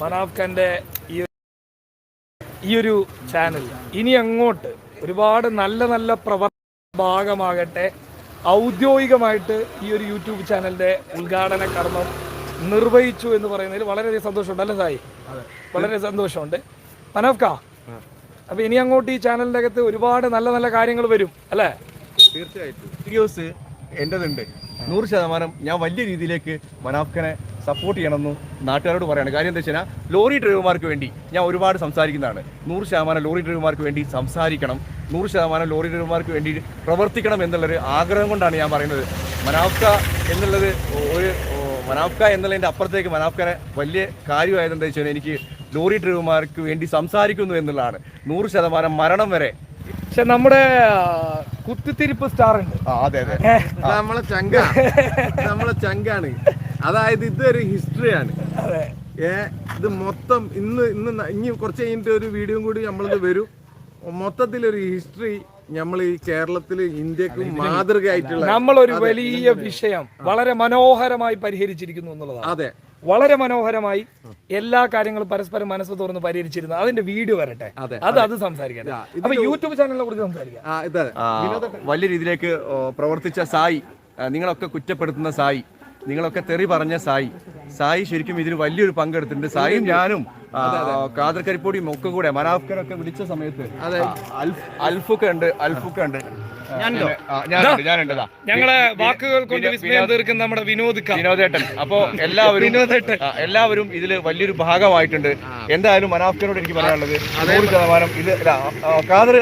മനാഫ് ഖാന്റെ ഈ ഈ ഒരു ചാനൽ ഇനി അങ്ങോട്ട് ഒരുപാട് നല്ല നല്ല പ്രവർത്തന ഭാഗമാകട്ടെ. ഔദ്യോഗികമായിട്ട് ഈ ഒരു യൂട്യൂബ് ചാനലിന്റെ ഉദ്ഘാടന കർമ്മം നിർവഹിച്ചു എന്ന് പറയുന്നതിൽ വളരെയധികം സന്തോഷമുണ്ട് അല്ലേ സായി? വളരെ സന്തോഷമുണ്ട്. മനാഫ് ഖാ അപ്പൊ ഇനി അങ്ങോട്ട് ഈ ചാനലിന്റെ അകത്ത് ഒരുപാട് നല്ല നല്ല കാര്യങ്ങൾ വരും അല്ലേ? തീർച്ചയായിട്ടും. വീഡിയോസ് എന്റെതുണ്ട് നൂറ് ശതമാനം ഞാൻ വലിയ രീതിയിലേക്ക് മനാഫ്ഖനെ സപ്പോർട്ട് ചെയ്യണമെന്ന് നാട്ടുകാരോട് പറയുകയാണ് കാര്യം എന്താ വെച്ചാൽ ലോറി ഡ്രൈവർമാർക്ക് വേണ്ടി ഞാൻ ഒരുപാട് സംസാരിക്കുന്നതാണ്. നൂറ് ശതമാനം ലോറി ഡ്രൈവർമാർക്ക് വേണ്ടി സംസാരിക്കണം. നൂറ് ശതമാനം ലോറി ഡ്രൈവർമാർക്ക് വേണ്ടി പ്രവർത്തിക്കണം എന്നുള്ളൊരു ആഗ്രഹം കൊണ്ടാണ് ഞാൻ പറയുന്നത്. മനാഫ്ക എന്നുള്ളത് ഒരു മനാഫ്ക എന്നുള്ളതിന്റെ അപ്പുറത്തേക്ക് മനാഫ്കനെ വലിയ കാര്യമായത് എന്താ വെച്ചാൽ എനിക്ക് ലോറി ഡ്രൈവർമാർക്ക് വേണ്ടി സംസാരിക്കുന്നു എന്നുള്ളതാണ്. നൂറ് ശതമാനം മരണം വരെ. പക്ഷെ നമ്മുടെ കുത്തിത്തിരിപ്പ് സ്റ്റാർ ഉണ്ട് അതെ അതെ. നമ്മളെ ചങ്ക നമ്മളെ ചങ്കാണ്. അതായത് ഇതൊരു ഹിസ്റ്ററിയാണ്. അതെ. ഏ ഇത് മൊത്തം ഇന്ന് ഇന്ന് ഇനി കുറച്ച് കഴിഞ്ഞിട്ട് ഒരു വീഡിയോ കൂടി നമ്മളിത് വരും. മൊത്തത്തിലൊരു ഹിസ്റ്ററി നമ്മൾ ഈ കേരളത്തിൽ ഇന്ത്യയ്ക്ക് മാതൃകയായിട്ടുള്ള നമ്മളൊരു വലിയ വിഷയം വളരെ മനോഹരമായി പരിഹരിച്ചിരിക്കുന്നു എന്നുള്ളതാണ്. അതെ. വളരെ മനോഹരമായി എല്ലാ കാര്യങ്ങളും പരസ്പരം മനസ്സ് തുറന്ന് പരിഹരിച്ചിരുന്നു. അതിന്റെ വീഡിയോ വരട്ടെ. അതെ, അത് അത്. സംസാരിക്കാം. അപ്പൊ യൂട്യൂബ് ചാനലിനെ കുറിച്ച് സംസാരിക്കാം. ആ ഇതെ വലിയ രീതിയിലേക്ക് പ്രവർത്തിച്ച സായി. നിങ്ങളൊക്കെ കുറ്റപ്പെടുത്തുന്ന സായി. നിങ്ങളൊക്കെ തെറി പറഞ്ഞ സായി. സായി ശരിക്കും ഇതിന് വലിയൊരു പങ്കെടുത്തിട്ടുണ്ട്. സായിയും ഞാനും കാദർ കരിപ്പൊടിയും ഒക്കെ കൂടെ മനാഫ്കരൊക്കെ വിളിച്ച സമയത്ത് അൽഫൊക്കെ ഉണ്ട് അൽഫൊക്കെ ഉണ്ട്. ഞങ്ങളെ വാക്കുകൾ കൊണ്ട് വിസ്മയം തീർക്കുന്ന നമ്മുടെ വിനോദ് ക. വിനോദേട്ടൻ. അപ്പോ എല്ലാവരും എല്ലാവരും ഇതിൽ വലിയൊരു ഭാഗമായിട്ടുണ്ട്. എന്തായാലും മനാഫ്കനോട് എനിക്ക് പറയാനുള്ളത് നൂറ് ശതമാനം ഇത് കാതർ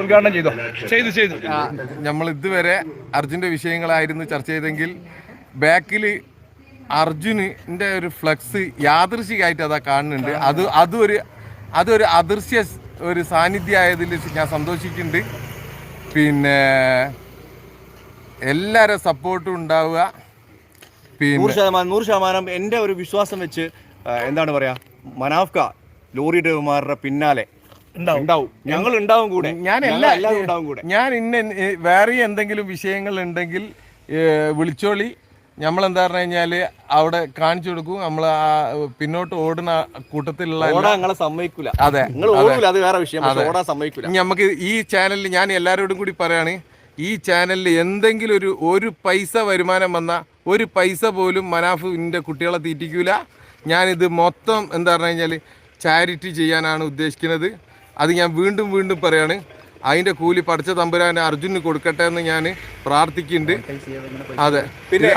ഉദ്ഘാടനം ചെയ്തോ? ചെയ്തു ചെയ്തു. നമ്മൾ ഇതുവരെ അർജുന്റെ വിഷയങ്ങളായിരുന്നു ചർച്ച ചെയ്തെങ്കിൽ ബാക്കിൽ അർജുനിന്റെ ഒരു ഫ്ലക്സ് യാദൃശികമായിട്ട് അതാ കാണുന്നുണ്ട്. അത് അതൊരു അതൊരു അദൃശ്യ ഒരു സാന്നിധ്യമായതിൽ ഞാൻ സന്തോഷിക്കുന്നുണ്ട്. പിന്നെ എല്ലാവരും സപ്പോർട്ടും ഉണ്ടാവുക. പിന്നെ നൂറ് ശതമാനം നൂറ് ശതമാനം എന്റെ ഒരു വിശ്വാസം വെച്ച് എന്താണ് പറയാ? മനാഫ്ക ലോറി ഡ്രൈവർമാരുടെ പിന്നാലെ ഉണ്ടാവും. ഞങ്ങൾ ഉണ്ടാവും കൂടെ. ഞാൻ എല്ലാ എല്ലാവരും ഉണ്ടാവും കൂടെ. ഞാൻ ഇന്ന വേറെ എന്തെങ്കിലും വിഷയങ്ങൾ ഉണ്ടെങ്കിൽ ഏ, വിളിച്ചോളി നമ്മളെന്താ പറഞ്ഞു കഴിഞ്ഞാൽ അവിടെ കാണിച്ചു കൊടുക്കും. നമ്മൾ ആ പിന്നോട്ട് ഓടുന്ന കൂട്ടത്തിലുള്ള സമ്മതിക്കൂല. അതെ വേറെ വിഷയം. ഓടാൻ സമ്മതിക്കൂല. നമുക്ക് ഈ ചാനലിൽ ഞാൻ എല്ലാവരോടും കൂടി പറയാണ് ഈ ചാനലിൽ എന്തെങ്കിലും ഒരു ഒരു പൈസ വരുമാനം വന്ന ഒരു പൈസ പോലും മനാഫ് എന്റെ കുട്ടികളെ തീറ്റിക്കൂല. ഞാനിത് മൊത്തം എന്താ പറഞ്ഞു കഴിഞ്ഞാൽ ചാരിറ്റി ചെയ്യാനാണ് ഉദ്ദേശിക്കുന്നത്. അത് ഞാൻ വീണ്ടും വീണ്ടും പറയാണ്. അതിന്റെ കൂലി പഠിച്ച തമ്പുരാൻ അർജുന് കൊടുക്കട്ടെ എന്ന് ഞാൻ പ്രാർത്ഥിക്കുന്നുണ്ട്. അതെ. പിന്നെ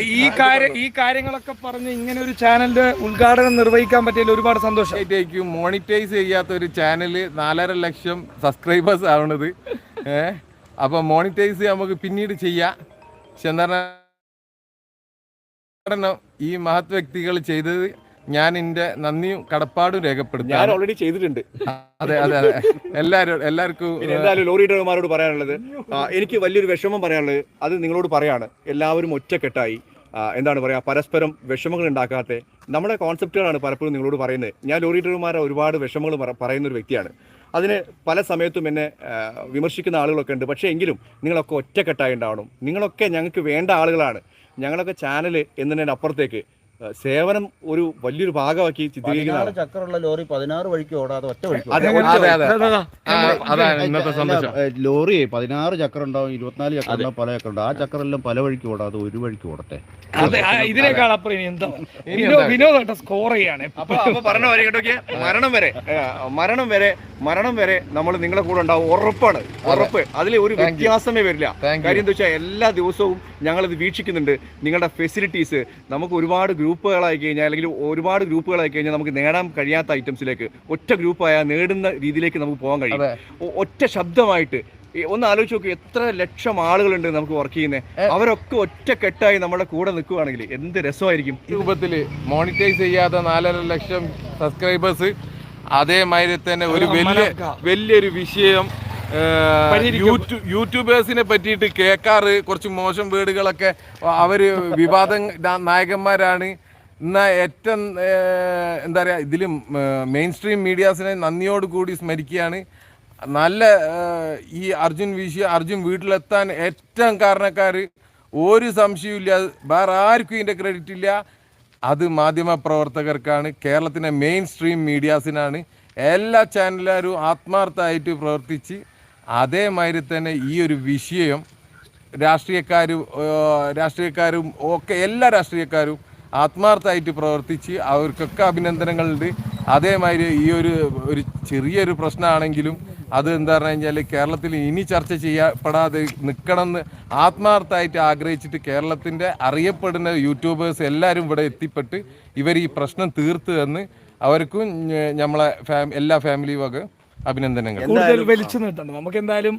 ഈ കാര്യം ഈ കാര്യങ്ങളൊക്കെ പറഞ്ഞ് ഇങ്ങനെ ഒരു ചാനലിന്റെ ഉദ്ഘാടനം നിർവഹിക്കാൻ പറ്റിയതിൽ ഒരുപാട് സന്തോഷമായിട്ടേക്കും മോണിറ്റൈസ് ചെയ്യാത്ത ഒരു ചാനൽ നാലര ലക്ഷം സബ്സ്ക്രൈബേഴ്സ് ആവണത്. ഏ? അപ്പൊ മോണിറ്റൈസ് നമുക്ക് പിന്നീട് ചെയ്യാം. പക്ഷെ എന്താ ഈ മഹത് വ്യക്തികൾ ചെയ്തത് ഞാൻ എന്റെ നന്ദിയും കടപ്പാടും ഞാൻ ഓൾറെഡി ചെയ്തിട്ടുണ്ട്. അതെ അതെ അതെ. എല്ലാവരും എല്ലാവർക്കും എന്തായാലും ലോറി ഡ്രൈവർമാരോട് പറയാനുള്ളത് എനിക്ക് വലിയൊരു വിഷമം പറയാനുള്ളത് അത് നിങ്ങളോട് പറയാണ്. എല്ലാവരും ഒറ്റക്കെട്ടായി. എന്താണ് പറയുക പരസ്പരം വിഷമങ്ങൾ ഉണ്ടാക്കാത്ത. നമ്മുടെ കോൺസെപ്റ്റുകളാണ് പലപ്പോഴും നിങ്ങളോട് പറയുന്നത്. ഞാൻ ലോറി ഡ്രൈവർമാരെ ഒരുപാട് വിഷമങ്ങൾ പറയുന്ന ഒരു വ്യക്തിയാണ്. അതിന് പല സമയത്തും എന്നെ വിമർശിക്കുന്ന ആളുകളൊക്കെ ഉണ്ട്. പക്ഷേ എങ്കിലും നിങ്ങളൊക്കെ ഒറ്റക്കെട്ടായി ഉണ്ടാവണം. നിങ്ങളൊക്കെ ഞങ്ങൾക്ക് വേണ്ട ആളുകളാണ്. ഞങ്ങളൊക്കെ ചാനൽ എന്നതിന് അപ്പുറത്തേക്ക് ആ, സേവനം ഒരു വലിയൊരു ഭാഗമാക്കി ചിത്രീകരിക്കുന്നത് ചക്രമുള്ള ലോറി പതിനാറ് വഴിക്ക് ഓടാതെ ഒറ്റ വഴിക്ക് ലോറി പതിനാറ് ചക്രം ഉണ്ടാവും ഇരുപത്തിനാല് ചക്രം ഉണ്ടാവും പല ചക്രം ഉണ്ടാവും ആ ചക്രെല്ലാം പല വഴിക്ക് ഓടാതെ ഒരു വഴിക്ക് ഓടട്ടെ. അതെ ഇതിനേക്കാൾ അപ്പുറം ഇനി എന്താ വിനോ സ്കോർ ചെയ്യാണ്. അപ്പൊ അപ്പൊ പറഞ്ഞ വരെ കേട്ടോക്കെ മരണം വരെ മരണം വരെ മരണം വരെ നമ്മൾ നിങ്ങളെ കൂടെ ഉണ്ടാവും. ഉറപ്പാണ്. ഉറപ്പ്. അതിൽ ഒരു വ്യത്യാസമേ വരില്ല. കാര്യം എന്താ വെച്ചാൽ എല്ലാ ദിവസവും ഞങ്ങളിത് വീക്ഷിക്കുന്നുണ്ട്. നിങ്ങളുടെ ഫെസിലിറ്റീസ് നമുക്ക് ഒരുപാട് ഗ്രൂപ്പുകളായി കഴിഞ്ഞാൽ അല്ലെങ്കിൽ ഒരുപാട് ഗ്രൂപ്പുകളായി കഴിഞ്ഞാൽ നമുക്ക് നേടാൻ കഴിയാത്ത ഐറ്റംസിലേക്ക് ഒറ്റ ഗ്രൂപ്പായ നേടുന്ന രീതിയിലേക്ക് നമുക്ക് പോകാൻ കഴിയും. ഒറ്റ ശബ്ദമായിട്ട് ഒന്ന് ആലോചിച്ച് നോക്കി എത്ര ലക്ഷം ആളുകളുണ്ട് നമുക്ക് വർക്ക് ചെയ്യുന്നത് അവരൊക്കെ ഒറ്റ കെട്ടായി നമ്മുടെ കൂടെ നിൽക്കുകയാണെങ്കിൽ എന്ത് രസമായിരിക്കും? രൂപത്തിൽ മോണിറ്റൈസ് ചെയ്യാതെ നാലര ലക്ഷം സബ്സ്ക്രൈബേഴ്സ് അതേമാതിരി തന്നെ ഒരു വലിയ വലിയൊരു വിഷയം യൂട്യൂബ് യൂട്യൂബേഴ്സിനെ പറ്റിയിട്ട് കേൾക്കാറ് കുറച്ച് മോശം വേർഡുകളൊക്കെ അവർ വിവാദ നായകന്മാരാണ്. എന്നാ ഏറ്റവും എന്താ പറയുക ഇതിലും മെയിൻ സ്ട്രീം മീഡിയാസിനെ നന്ദിയോട് കൂടി സ്മരിക്കുകയാണ്. നല്ല ഈ അർജുൻ വിഷയ അർജുൻ വീട്ടിലെത്താൻ ഏറ്റവും കാരണക്കാർ ഒരു സംശയമില്ല വേറെ ആർക്കും ഇതിന്റെ ക്രെഡിറ്റ് ഇല്ല. അത് മാധ്യമ പ്രവർത്തകർക്കാണ് കേരളത്തിലെ മെയിൻ സ്ട്രീം മീഡിയാസിനാണ് എല്ലാ ചാനലുകാരും ആത്മാർത്ഥമായിട്ട് പ്രവർത്തിച്ച് അതേമാതിരി തന്നെ ഈ ഒരു വിഷയം രാഷ്ട്രീയക്കാരും രാഷ്ട്രീയക്കാരും ഒക്കെ എല്ലാ രാഷ്ട്രീയക്കാരും ആത്മാർത്ഥമായിട്ട് പ്രവർത്തിച്ച് അവർക്കൊക്കെ അഭിനന്ദനങ്ങളുണ്ട്. അതേമാതിരി ഈ ഒരു ഒരു ചെറിയൊരു പ്രശ്നമാണെങ്കിലും അത് എന്താ പറഞ്ഞു കഴിഞ്ഞാൽ കേരളത്തിൽ ഇനി ചർച്ച ചെയ്യപ്പെടാതെ നിൽക്കണം എന്ന് ആത്മാർത്ഥമായിട്ട് ആഗ്രഹിച്ചിട്ട് കേരളത്തിന്റെ അറിയപ്പെടുന്ന യൂട്യൂബേഴ്സ് എല്ലാവരും ഇവിടെ എത്തിപ്പെട്ട് ഇവർ ഈ പ്രശ്നം തീർത്തു തന്ന് അവർക്കും നമ്മളെ ഫാമി എല്ലാ ഫാമിലി വക അഭിനന്ദനങ്ങൾ. കൂടുതൽ വലിച്ചു നീട്ടുണ്ട് നമുക്ക് എന്തായാലും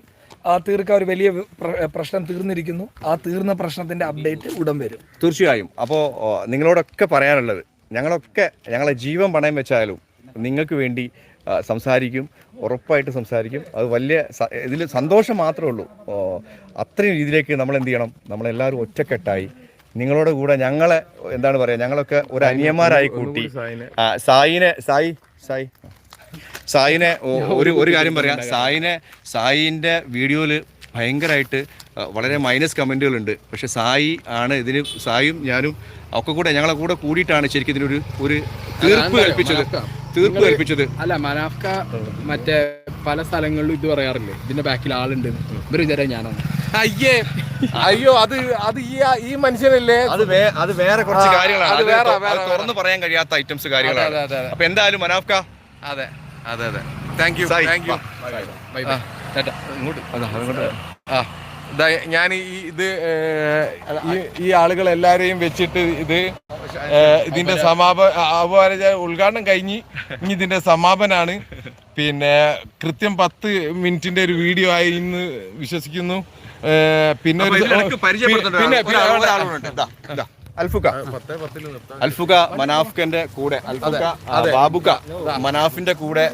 ആ തീർക്ക ഒരു വലിയ പ്രശ്നം തീർന്നിരിക്കുന്നു. ആ തീർന്ന പ്രശ്നത്തിന്റെ അപ്ഡേറ്റ് ഉടൻ വരും. തീർച്ചയായും. അപ്പോൾ നിങ്ങളോടൊക്കെ പറയാനുള്ളത് ഞങ്ങളൊക്കെ ഞങ്ങളെ ജീവൻ പണയം വെച്ചാലും നിങ്ങൾക്ക് വേണ്ടി സംസാരിക്കും ഉറപ്പായിട്ട് സംസാരിക്കും. അത് വലിയ ഇതിൽ സന്തോഷം മാത്രമേ ഉള്ളൂ. അത്രയും രീതിയിലേക്ക് നമ്മൾ എന്ത് ചെയ്യണം നമ്മളെല്ലാവരും ഒറ്റക്കെട്ടായി. നിങ്ങളോട് കൂടെ ഞങ്ങളെ എന്താണ് പറയുക ഞങ്ങളൊക്കെ ഒരു അനിയന്മാരായി കൂട്ടി. സായിനെ. സായി സായി. സായിനെ ഒരു ഒരു കാര്യം പറയാം. സായിനെ സായിന്റെ വീഡിയോയിൽ ഭയങ്കരമായിട്ട് വളരെ മൈനസ് കമന്റുകളുണ്ട് പക്ഷേ സായി ആണ് ഇതിന് സായും ഞാനും ഒക്കെ കൂടെ ഞങ്ങളെ കൂടെ കൂടിയിട്ടാണ് ശരിക്കും ഇതിനൊരു ഒരു തീർപ്പ് കൽപ്പിച്ചത്. തീർപ്പ് കൽപ്പിച്ചത്. അല്ല മനാഫ്ക മറ്റേ പല സ്ഥലങ്ങളിലും ഇത് പറയാറില്ലേ? ഇതിന്റെ ബാക്കിൽ ആളുണ്ട്. ഇവർ വിചാരം ഞാനാണ്. അയ്യേ അയ്യോ അത് അത് ഈ ഈ മനുഷ്യനല്ലേ? അത് അത് വേറെ കുറച്ച് കാര്യങ്ങളാണ്. അത് അത് വേറെ, വേറെ, തുറന്നു പറയാൻ കഴിയാത്ത ഐറ്റംസ് കാര്യങ്ങളാണ്. അപ്പൊ എന്തായാലും മനാഫ്ക? അതെ അതെ അതെ. താങ്ക് യു താങ്ക് യു ആ ഞാൻ ഈ ഇത് ഈ ആളുകൾ ആളുകളെല്ലാരെയും വെച്ചിട്ട് ഇത് ഇതിന്റെ സമാപ അപവാര ഉദ്ഘാടനം കഴിഞ്ഞ് ഇനി ഇതിന്റെ സമാപനാണ്. പിന്നെ കൃത്യം പത്ത് മിനിറ്റിന്റെ ഒരു വീഡിയോ ആയി ഇന്ന് വിശ്വസിക്കുന്നു. പിന്നെ ഒരു പിന്നെ അൽഫുക. അൽഫുക മനാഫിന്റെ കൂടെ അൽഫുക ബാബുക മനാഫിന്റെ കൂടെ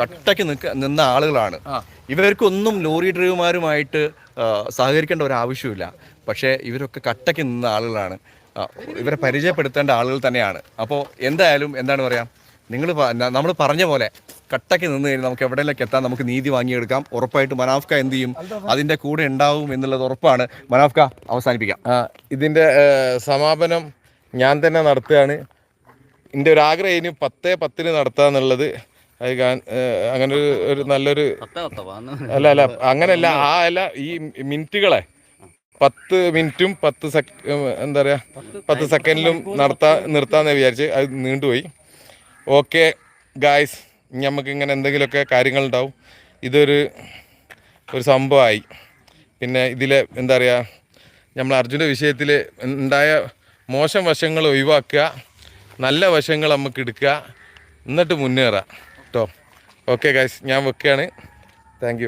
കട്ടയ്ക്ക് നിൽക്ക നിന്ന ആളുകളാണ്. ഇവർക്കൊന്നും ലോറി ഡ്രൈവർമാരുമായിട്ട് സഹകരിക്കേണ്ട ഒരു ആവശ്യമില്ല പക്ഷേ ഇവരൊക്കെ കട്ടയ്ക്ക് നിന്ന ആളുകളാണ്. ഇവരെ പരിചയപ്പെടുത്തേണ്ട ആളുകൾ തന്നെയാണ്. അപ്പോൾ എന്തായാലും എന്താണ് പറയാം? നിങ്ങൾ നമ്മൾ പറഞ്ഞ പോലെ കട്ടയ്ക്ക് നിന്ന് കഴിഞ്ഞാൽ നമുക്ക് എവിടെയൊക്കെ എത്താൻ നമുക്ക് നീതി വാങ്ങിയെടുക്കാം. ഉറപ്പായിട്ട് മനാഫ്ക എന്ത് ചെയ്യും? അതിന്റെ കൂടെ ഉണ്ടാവും എന്നുള്ളത് ഉറപ്പാണ്. മനാഫ്ക അവസാനിപ്പിക്കാം. ഇതിന്റെ സമാപനം ഞാൻ തന്നെ നടത്തുകയാണ്. എന്റെ ഒരു ആഗ്രഹം ഇനി പത്തേ പത്തിന് നടത്തുക എന്നുള്ളത്. അത് അങ്ങനെ ഒരു ഒരു നല്ലൊരു അല്ല അല്ല അങ്ങനെയല്ല. ആ അല്ല ഈ മിനിറ്റുകളെ. പത്ത് മിനിറ്റും പത്ത് സെക് എന്താ പറയുക പത്ത് സെക്കൻഡിലും നടത്താ നിർത്താമെന്ന് വിചാരിച്ച് അത് നീണ്ടുപോയി. Okay guys. ഇനി നമുക്ക് ഇങ്ങനെ എന്തെങ്കിലുമൊക്കെ കാര്യങ്ങളുണ്ടാവും. ഇതൊരു ഒരു സംഭവമായി പിന്നെ ഇതിലെ എന്താ പറയുക നമ്മൾ അർജുന്റെ വിഷയത്തിൽ ഉണ്ടായ മോശം വശങ്ങൾ ഒഴിവാക്കുക നല്ല വശങ്ങൾ നമുക്ക് എടുക്കുക എന്നിട്ട് മുന്നേറുക. കേട്ടോ ഓക്കെ ഗായ്സ് ഞാൻ വെക്കുകയാണ് താങ്ക്